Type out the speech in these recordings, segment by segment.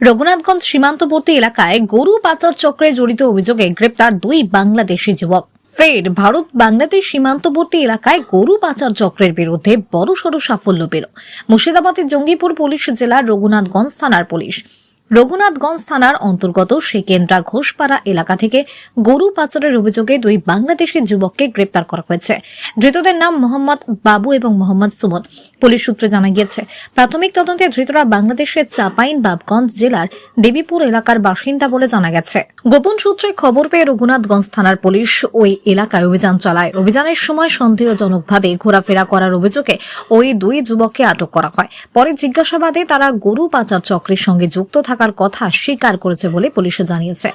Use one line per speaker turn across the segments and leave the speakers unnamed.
রঘুনাথগঞ্জ সীমান্তবর্তী এলাকায় গরু পাচার চক্রে জড়িত অভিযোগে গ্রেপ্তার দুই বাংলাদেশি যুবক। ফের ভারত বাংলাদেশ সীমান্তবর্তী এলাকায় গরু পাচার চক্রের বিরুদ্ধে বড়সড় সাফল্য পেল। মুর্শিদাবাদের জঙ্গিপুর পুলিশ জেলার রঘুনাথগঞ্জ থানার পুলিশ। রঘুনাথগঞ্জ থানার অন্তর্গত সেকেন্দ্রা ঘোষপাড়া এলাকা থেকে গরু পাচারের অভিযোগে দুই বাংলাদেশি যুবককে গ্রেপ্তার করা হয়েছে। ধৃতদের নাম মোহাম্মদ বাবু এবং মোহাম্মদ সুমন। পুলিশ সূত্রে জানা গিয়েছে, প্রাথমিক তদন্তে ধৃতরা বাংলাদেশের চাপাইন বাবগঞ্জ জেলার দেবীপুর এলাকার বাসিন্দা বলে জানা গেছে। গোপন সূত্রে খবর পেয়ে রঘুনাথগঞ্জ থানার পুলিশ ওই এলাকায় অভিযান চালায়। অভিযানের সময় সন্দেহজনকভাবে ঘোরাফেরা করার অভিযোগে ওই দুই যুবককে আটক করা হয়। পরে জিজ্ঞাসাবাদে তারা গরু পাচার চক্রের সঙ্গে যুক্ত থাকার কথা স্বীকার করেছে বলে পুলিশে জানিয়েছে।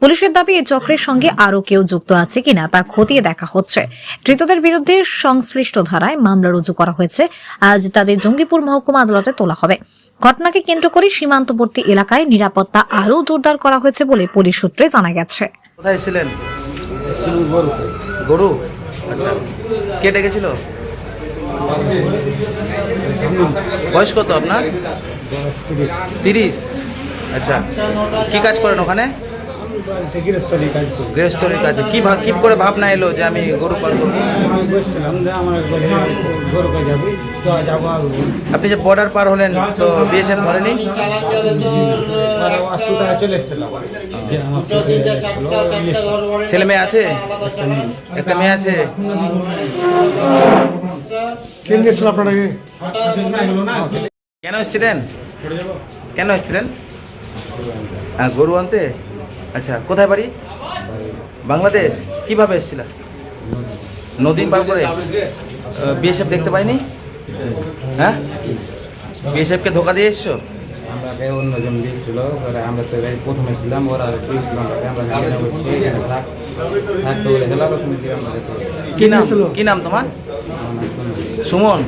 পুলিশের দাবি এই চক্রের সঙ্গে আরও কেউ যুক্ত আছে কিনা তা খতিয়ে দেখা হচ্ছে। ধৃতদের বিরুদ্ধে সংশ্লিষ্ট ধারায় মামলা রুজু করা হয়েছে। আজ তাদের জঙ্গিপুর মহকুমা আদালতে তোলা হবে। ঘটনাকে কেন্দ্র করে সীমান্তবর্তী এলাকায় নিরাপত্তা আরও জোরদার করা হয়েছে বলে পুলিশ সূত্রে জানা গেছে।
কোথায়
শুরু গরু?
আচ্ছা। কে ডেকেছিল? বয়স কত আপনার?
তিরিশ।
আচ্ছা কি কাজ করেন ওখানে? গৃহস্থলীর কাজে। কি ভাব কি করে ভাবনা এলো যে আমি গরু পাল করব আপনি যে বর্ডার পার হলেন তো বিএসএফ ধরেনি? ছেলে মেয়ে আছে? একটা মেয়ে আছে? কেন এসেছিলেন? কেন এসেছিলেন? হ্যাঁ গরু আনতে? আচ্ছা কোথায় বাড়ি? বাংলাদেশ। কীভাবে এসেছিলেন নদী পার করে? বিএসএফ দেখতে পাইনি? হ্যাঁ? বিএসএফকে ধোকা দিয়ে এসছো?
অন্যজন আমরা তো এই প্রথমে ছিলাম ওরা
নাম? কি নাম তোমার?
সুমন।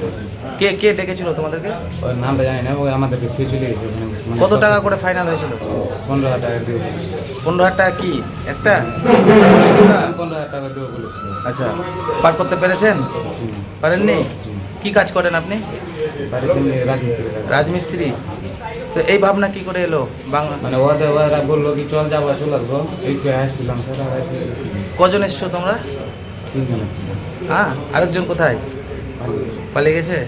কে কে ডেকেছিল তোমাদেরকে?
ওর নামটা জানি না ওই আমাদেরকে ফিরে চলে গেছে মানে
কত টাকা করে ফাইনাল হয়েছিল?
পনেরো হাজার টাকা দিয়ে।
পনেরো হাজার টাকা কি? একটা?
পনেরো হাজার টাকা দেবো বলেছিল।
আচ্ছা পার করতে পেরেছেন? পারেননি? কি কাজ করেন আপনি?
রাজমিস্ত্রি
তো এই ভাবনা কি করে এলো? বাংলা
মানে ওদের ওরা বলল কি চল যাব চল আসব। এই আসছিলাম সেটা
কজন এসছো তোমরা?
তিনজন আসছিলাম
হ্যাঁ আরেকজন কোথায়? পালিয়ে গেছে?